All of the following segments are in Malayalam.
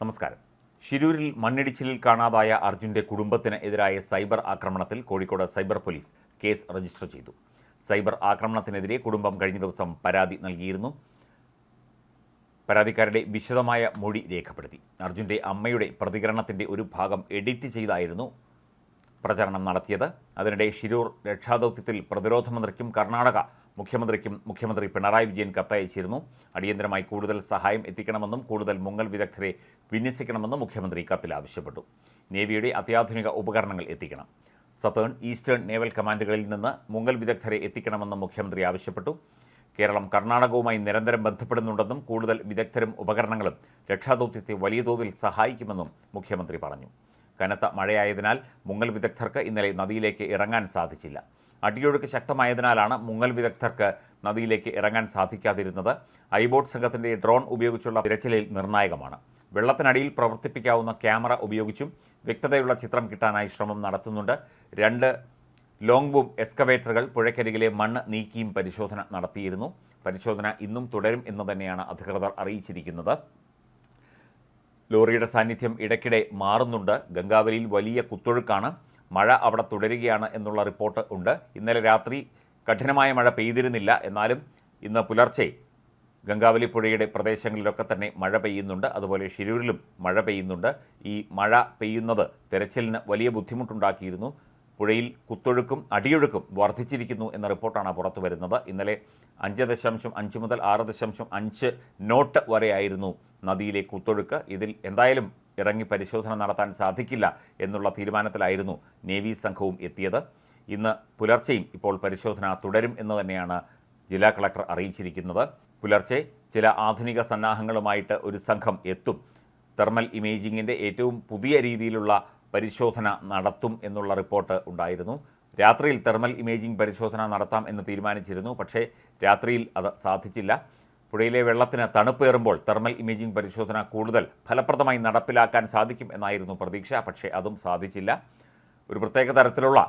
നമസ്കാരം. ശിരൂരിൽ മണ്ണിടിച്ചിലിൽ കാണാതായ അർജുന്റെ കുടുംബത്തിന് എതിരായ സൈബർ ആക്രമണത്തിൽ Kozhikode cyber police case register ചെയ്തു. സൈബർ ആക്രമണത്തിനെതിരെ കുടുംബം കഴിഞ്ഞ ദിവസം പരാതി നൽകിയിരുന്നു. പരാതിക്കാരുടെ വിശദമായ മൊഴി രേഖപ്പെടുത്തി. അർജുന്റെ അമ്മയുടെ പ്രതികരണത്തിന്റെ ഒരു ഭാഗം എഡിറ്റ് ചെയ്തായിരുന്നു പ്രചരണം നടത്തിയത്. അതിനിടെ ഷിരൂർ രക്ഷാദൗത്യത്തിൽ പ്രതിരോധ മന്ത്രിക്കും കർണാടക മുഖ്യമന്ത്രിക്കും മുഖ്യമന്ത്രി പിണറായി വിജയൻ കത്തയച്ചിരുന്നു. അടിയന്തരമായി കൂടുതൽ സഹായം എത്തിക്കണമെന്നും കൂടുതൽ മുങ്ങൽ വിദഗ്ധരെ വിന്യസിക്കണമെന്നും മുഖ്യമന്ത്രി കത്തിൽ ആവശ്യപ്പെട്ടു. നേവിയുടെ അത്യാധുനിക ഉപകരണങ്ങൾ എത്തിക്കണം. സതേൺ ഈസ്റ്റേൺ നേവൽ കമാൻഡുകളിൽ നിന്ന് മുങ്ങൽ വിദഗ്ധരെ എത്തിക്കണമെന്നും മുഖ്യമന്ത്രി ആവശ്യപ്പെട്ടു. കേരളം കർണാടകവുമായി നിരന്തരം ബന്ധപ്പെടുന്നുണ്ടെന്നും കൂടുതൽ വിദഗ്ധരും ഉപകരണങ്ങളും രക്ഷാദൗത്യത്തെ വലിയ തോതിൽ സഹായിക്കുമെന്നും മുഖ്യമന്ത്രി പറഞ്ഞു. കനത്ത മഴയായതിനാൽ മുങ്ങൽ വിദഗ്ധർക്ക് ഇന്നലെ നദിയിലേക്ക് ഇറങ്ങാൻ സാധിച്ചില്ല. അടിയൊഴുക്ക് ശക്തമായതിനാലാണ് മുങ്ങൽ വിദഗ്ധർക്ക് നദിയിലേക്ക് ഇറങ്ങാൻ സാധിക്കാതിരുന്നത്. ഐബോട്ട് സംഘത്തിന്റെ ഡ്രോൺ ഉപയോഗിച്ചുള്ള തിരച്ചിലിൽ നിർണായകമാണ്. വെള്ളത്തിനടിയിൽ പ്രവർത്തിപ്പിക്കാവുന്ന ക്യാമറ ഉപയോഗിച്ചും വ്യക്തതയുള്ള ചിത്രം കിട്ടാനായി ശ്രമം നടത്തുന്നുണ്ട്. രണ്ട് ലോങ് ബൂം എക്സ്കവേറ്ററുകൾ പുഴയ്ക്കരികിലെ മണ്ണ് നീക്കിയും പരിശോധന നടത്തിയിരുന്നു. പരിശോധന ഇന്നും തുടരും എന്ന് തന്നെയാണ് അധികൃതർ അറിയിച്ചിരിക്കുന്നത്. ലോറിയുടെ സാന്നിധ്യം ഇടയ്ക്കിടെ മാറുന്നുണ്ട്. ഗംഗാവലിയിൽ വലിയ കുത്തൊഴുക്കാണ്. മഴ അവിടെ തുടരുകയാണ് എന്നുള്ള റിപ്പോർട്ട് ഉണ്ട്. ഇന്നലെ രാത്രി കഠിനമായ മഴ പെയ്തിരുന്നില്ല. എന്നാലും ഇന്ന് പുലർച്ചെ ഗംഗാവലി പുഴയുടെ പ്രദേശങ്ങളിലൊക്കെ തന്നെ മഴ പെയ്യുന്നുണ്ട്. അതുപോലെ ഷിരൂരിലും മഴ പെയ്യുന്നുണ്ട്. ഈ മഴ പെയ്യുന്നത് തെരച്ചിലിന് വലിയ ബുദ്ധിമുട്ടുണ്ടാക്കിയിരുന്നു. പുഴയിൽ കുത്തൊഴുക്കും അടിയൊഴുക്കും വർദ്ധിച്ചിരിക്കുന്നു എന്ന റിപ്പോർട്ടാണ് പുറത്തു വരുന്നത്. ഇന്നലെ അഞ്ച് ദശാംശം അഞ്ച് മുതൽ ആറ് ദശാംശം അഞ്ച് നോട്ട് വരെയായിരുന്നു നദിയിലെ കുത്തൊഴുക്ക്. ഇതിൽ എന്തായാലും ഇറങ്ങി പരിശോധന നടത്താൻ സാധിക്കില്ല എന്നുള്ള തീരുമാനത്തിലായിരുന്നു നേവി സംഘവും എത്തിയത്. ഇന്ന് പുലർച്ചെയും ഇപ്പോൾ പരിശോധന തുടരും എന്ന് തന്നെയാണ് ജില്ലാ കളക്ടർ അറിയിച്ചിരിക്കുന്നത്. പുലർച്ചെ ചില ആധുനിക സന്നാഹങ്ങളുമായിട്ട് ഒരു സംഘം എത്തും. തെർമൽ ഇമേജിങ്ങിന്റെ ഏറ്റവും പുതിയ രീതിയിലുള്ള പരിശോധന നടത്തും എന്നുള്ള റിപ്പോർട്ട് ഉണ്ടായിരുന്നു. രാത്രിയിൽ തെർമൽ ഇമേജിംഗ് പരിശോധന നടത്താം എന്ന് തീരുമാനിച്ചിരുന്നു. പക്ഷേ രാത്രിയിൽ അത് സാധിച്ചില്ല. പുഴയിലെ വെള്ളത്തിന് തണുപ്പേറുമ്പോൾ തെർമൽ ഇമേജിംഗ് പരിശോധന കൂടുതൽ ഫലപ്രദമായി നടപ്പിലാക്കാൻ സാധിക്കും എന്നായിരുന്നു പ്രതീക്ഷ. പക്ഷേ അതും സാധിച്ചില്ല. ഒരു പ്രത്യേക തരത്തിലുള്ള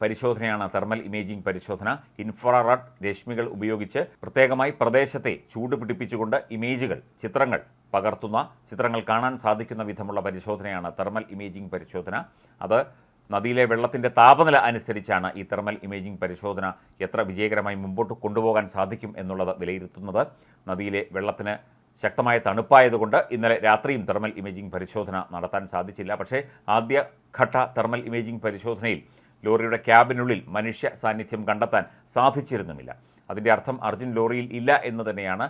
പരിശോധനയാണ് തെർമൽ ഇമേജിംഗ് പരിശോധന. ഇൻഫ്രാറഡ് രശ്മികൾ ഉപയോഗിച്ച് പ്രത്യേകമായി പ്രദേശത്തെ ചൂട് പിടിപ്പിച്ചുകൊണ്ട് ഇമേജുകൾ ചിത്രങ്ങൾ പകർത്തുന്ന ചിത്രങ്ങൾ കാണാൻ സാധിക്കുന്ന വിധമുള്ള പരിശോധനയാണ് തെർമൽ ഇമേജിംഗ് പരിശോധന. അത് നദിയിലെ വെള്ളത്തിന്റെ താപനില അനുസരിച്ചാണ് ഈ തെർമൽ ഇമേജിംഗ് പരിശോധന എത്ര വിജയകരമായി മുമ്പോട്ട് കൊണ്ടുപോകാൻ സാധിക്കും എന്നുള്ളത് വിലയിരുത്തുന്നത്. നദിയിലെ വെള്ളത്തിന് ശക്തമായ തണുപ്പായതുകൊണ്ട് ഇന്നലെ രാത്രിയും തെർമൽ ഇമേജിംഗ് പരിശോധന നടത്താൻ സാധിച്ചില്ല. പക്ഷേ ആദ്യഘട്ട തെർമൽ ഇമേജിംഗ് പരിശോധനയിൽ ലോറിയുടെ ക്യാബിനുള്ളിൽ മനുഷ്യ സാന്നിധ്യം കണ്ടെത്താൻ സാധിച്ചിരുന്നുമില്ല. അതിന്റെ അർത്ഥം അർജുൻ ലോറിയിൽ ഇല്ല എന്ന് തന്നെയാണ്.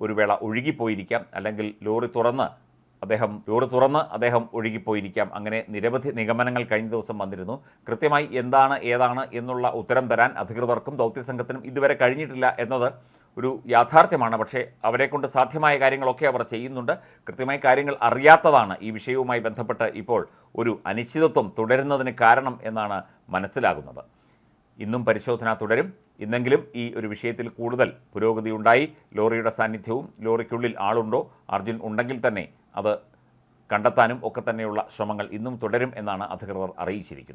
ഒരു വേള ഒഴുകിപ്പോയിരിക്കാം. അല്ലെങ്കിൽ ലോറി തുറന്ന് അദ്ദേഹം ഡോർ തുറന്ന് അദ്ദേഹം ഒഴുകിപ്പോയിരിക്കാം. അങ്ങനെ നിരവധി നിഗമനങ്ങൾ കഴിഞ്ഞ ദിവസം വന്നിരുന്നു. കൃത്യമായി എന്താണ് ഏതാണ് എന്നുള്ള ഉത്തരം തരാൻ അധികൃതർക്കും ദൗത്യസംഘത്തിനും ഇതുവരെ കഴിഞ്ഞിട്ടില്ല എന്നത് ഒരു യാഥാർത്ഥ്യമാണ്. പക്ഷേ അവരെക്കൊണ്ട് സാധ്യമായ കാര്യങ്ങളൊക്കെ അവർ ചെയ്യുന്നുണ്ട്. കൃത്യമായി കാര്യങ്ങൾ അറിയാത്തതാണ് ഈ വിഷയവുമായി ബന്ധപ്പെട്ട് ഇപ്പോൾ ഒരു അനിശ്ചിതത്വം തുടരുന്നതിന് കാരണം എന്നാണ് മനസ്സിലാകുന്നത്. ഇന്നും പരിശോധന തുടരും. ഇന്നെങ്കിലും ഈ ഒരു വിഷയത്തിൽ കൂടുതൽ പുരോഗതി ഉണ്ടായി ലോറിയുടെ സാന്നിധ്യവും ലോറിക്കുള്ളിൽ ആളുണ്ടോ? അർജുൻ ഉണ്ടെങ്കിൽ തന്നെ അത് കണ്ടെത്താനും ഒക്കെ തന്നെയുള്ള ശ്രമങ്ങൾ ഇന്നും തുടരും എന്നാണ് അധികൃതർ അറിയിച്ചിരിക്കുന്നത്.